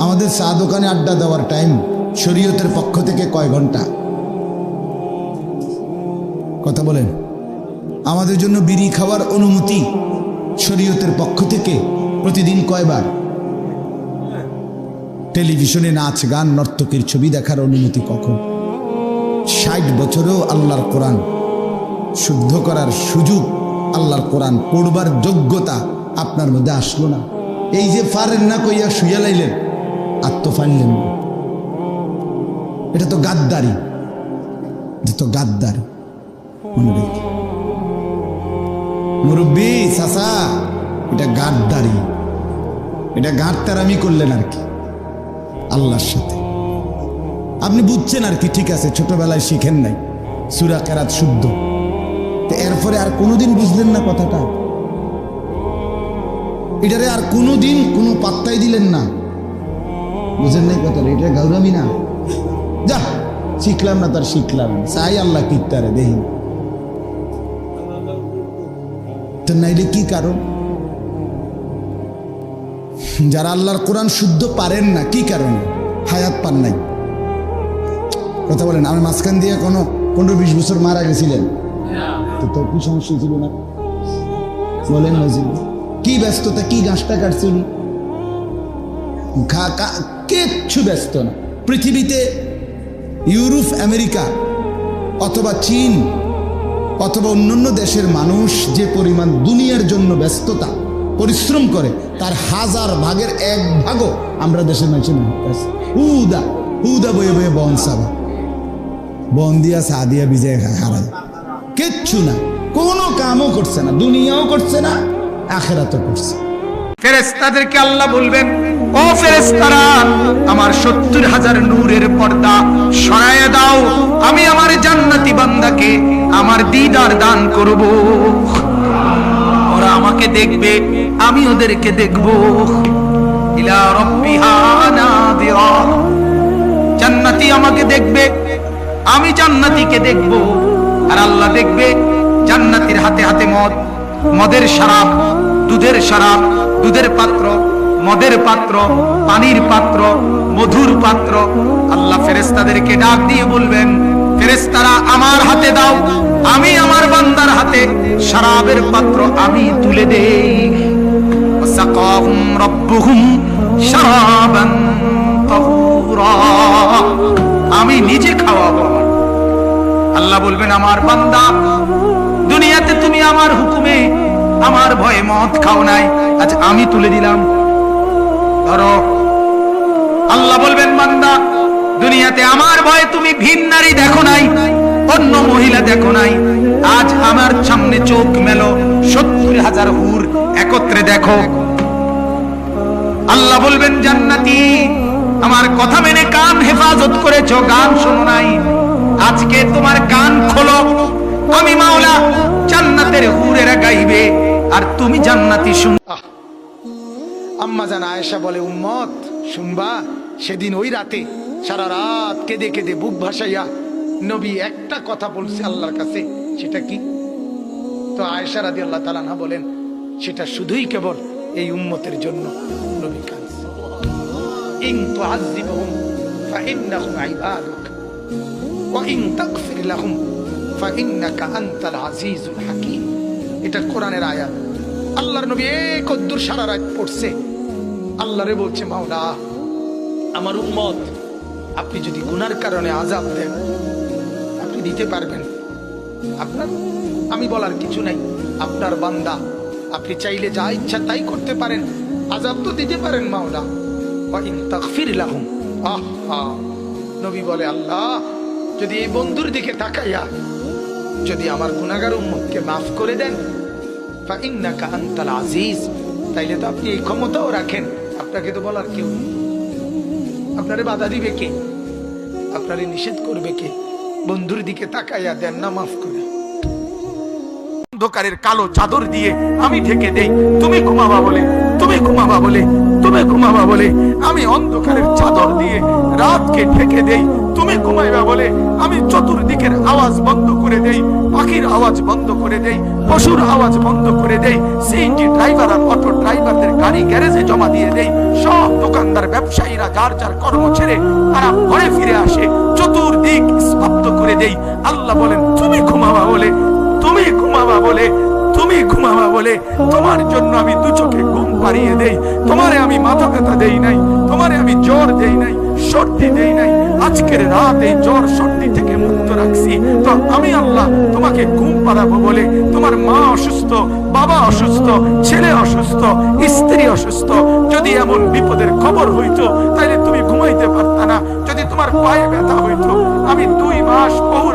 আমাদের চা দোকানে আড্ডা দেওয়ার টাইম শরীয়তের পক্ষ থেকে কয় ঘণ্টা? কথা বলেন। আমাদের জন্য বিড়ি খাওয়ার অনুমতি শরীয়তের পক্ষ থেকে প্রতিদিন কয়বার? টেলিভিশনে নাচ, গান, নর্তকের ছবি দেখার অনুমতি কখন? ষাট বছরেও আল্লাহর কোরআন শুদ্ধ করার সুযোগ আল্লাহর কোরআন পড়বার যোগ্যতা আপনার মধ্যে আসলো না। এই যে ফারেন না কইয়া শুইয়া লাইলেন আত্মফাইলেন না এটা তো গাদ্দারি। তো গাদ্দারি। মনে রেখে। মুরব্বী, চাচা, এটা গাদ্দারি। এটা গাঁটতারামি করলেন আর কি। আল্লাহর সাথে। আপনি বুঝছেন আর কি, ঠিক আছে, ছোটবেলায় শিখেন নাই। সুরা কেরাত শুদ্ধ। তো এরপরে আর কোনোদিন বুঝলেন না কথাটা? এটারে আর কোনোদিন কোনো পাত্তাই দিলেন না। বুঝেন নাই কথাটা এটা গৌরবই না? যা, শিখলাম না তার, শিখলাম। চাই আল্লাহ কিত্তারে তো নাইলে কি কারণ? যারা আল্লাহর কোরআন শুদ্ধ পারেন না, কি কারণে? হায়াত পান নাই। কথা বলেন, আমি মাঝখান দিয়ে কোনো পনেরো বিশ বছর মারা গেছিলেন। তো তোর কি সমস্যা ছিল না? বলেন কি ব্যস্ততা, কি গাছটা কাটছিল? কিচ্ছু ব্যস্ত না। পৃথিবীতে ইউরোপ, আমেরিকা, অথবা চীন, অথবা অন্যান্য দেশের মানুষ যে পরিমাণ দুনিয়ার জন্য ব্যস্ততা, পরিশ্রম করে, তার হাজার ভাগের এক ভাগও আমরা দেশের মানুষের হুদা হুদা বয়ে বয়ে বন সাবা। বন দিয়া সাদিয়া বিজয় হারায় কিচ্ছু না। কোনো কামও করছে না, দুনিয়াও করছে না, আখেরাতও করছে। ফেরেস্তাদেরকে আল্লাহ বলবেন, ও ফেরেস্তারা আমার সত্তর হাজার নূরের পর্দা সরায় দাও, আমি আমার জান্নাতি বান্দাকে আমার দিদার দান করব। ওরা আমাকে দেখবে, আমি ওদেরকে দেখব। জান্নাতি আমাকে দেখবে, আমি জান্নাতিকে দেখব। আর আল্লাহ দেখবে, জান্নাতির হাতে হাতে মদ, মদের শরাব, দুধের শরাব দুধের পাত্র, মদের পাত্র, পানির পাত্র, মধুর পাত্র। আল্লাহ ফেরেস্তাদেরকে ডাক দিয়ে বলবেন ফেরেস্তারা আমার হাতে দাও, আমি আমার বান্দার হাতে, শরাবের পাত্র আমি তুলে দেই। সাকাহুম রব্বুহুম শরাবান তাহুরা। আমি নিজে খাওয়াবো আল্লাহ বলবেন, আমার বান্দা, দুনিয়াতে তুমি আমার হুকুমে আমার ভয়ে মদ খাও নাই। আজ আমি তুলে দিলাম। ধরো। আল্লাহ বলবেন, বান্দা, দুনিয়াতে আমার ভয়ে তুমি ভিন নারী দেখো নাই, অন্য মহিলা দেখো নাই। আজ আমার সামনে চোখ মেলো, সত্তর হাজার হুর একত্রে দেখো। আল্লাহ বলবেন, জান্নাতি, আমার কথা মেনে কান হেফাজত করেছ, গান শোনো নাই। আজকে তোমার কান খোলো। আমি মাওলা জান্নাতের হুরেরা গাইবে। আর তুমি জান্নাতি শুন আম্মা জান আয়েশা বলে, উম্মত, শুনবা? সেদিন ওই রাতে সারা রাত কেঁদে কেঁদে বুক ভাসাইয়া নবী একটা কথা বলছে আল্লাহর কাছে, সেটা কি? তো আয়েশা রাদি আল্লাহ তালানা বলেন, সেটা শুধুই কেবল এই উম্মতের জন্য। নবী কাঁদছে। ইন তুআযিবহুম ফাইন্নাহুম ইবাদুক, ওয়া ইন তাগফির লাহুম, ফাইন্নাকা আনতাল আজিজুল হাকীম। এটা কোরআনের আয়াত। আল্লাহর নবী এক সারা রাত পড়ছে। আল্লাহরে বলছে, মাওলা, আমার উম্মত, আপনি যদি গুনার কারণে আজাব দেন, আপনি দিতে পারবেন। আপনার, আমি বলার কিছু নাই। আপনার বান্দা, আপনি চাইলে যা ইচ্ছা তাই করতে পারেন। আজাব তো দিতে পারেন, মাওলা। আহ। নবী বলে, আল্লাহ, যদি এই বন্ধুর দিকে তাকাইয়া যদি আমার গুনাহগার উম্মতকে মাফ করে দেন আজিজ। তাইলে তো আপনি এই ক্ষমতাও রাখেন। আপনাকে তো বলার কেউ আপনারে বাধা দিবে কে? আপনারে নিষেধ করবে কে? বন্ধুর দিকে তাকাইয়া দেন না, মাফ করে। অন্ধকারের কালো চাদর দিয়ে আমি ঢেকে দেই। তুমি ঘুমাবা বলে, তুমি ঘুমাবা বলে, তুমি ঘুমাবা বলে, আমি অন্ধকারের চাদর দিয়ে রাতকে ঢেকে দেই। তুমি ঘুমাইবা বলে আমি চতুর্দিকের আওয়াজ বন্ধ করে দেই, পাখির আওয়াজ বন্ধ করে দেই, পশুর আওয়াজ বন্ধ করে দেই, সিএনজি ড্রাইভার আর অটো ড্রাইভারদের গাড়ি গ্যারেজে জমা দিয়ে দেই, সব দোকানদার ব্যবসায়ীরা যার যার কর্ম ছেড়ে তারা ঘরে ফিরে আসে, চতুর্দিক স্তব্ধ করে দেই। আল্লাহ বলেন, তুমি ঘুমাবা বলে, তুমি ঘুমাবা বলে, তুমি ঘুমাবা বলে, তোমার জন্য আমি দু চোখে ঘুম পাড়িয়ে দেই, তোমারে আমি মাথা ব্যথা দেই নাই, তোমারে আমি জ্বর দেই নাই সর্দি দেই নাই। আজকের রাত জ্বর সর্দি থেকে মুক্ত রাখছি। তো আমি আল্লাহ তোমাকে ঘুম পাড়াবো বলে তোমার মা অসুস্থ, বাবা অসুস্থ, ছেলে অসুস্থ, স্ত্রী অসুস্থ, যদি এমন বিপদের খবর হইতো তাহলে তুমি ঘুমাইতে পারতা না। যদি তোমার পায়ে ব্যথা হইতো, আমি দুই মাস বহু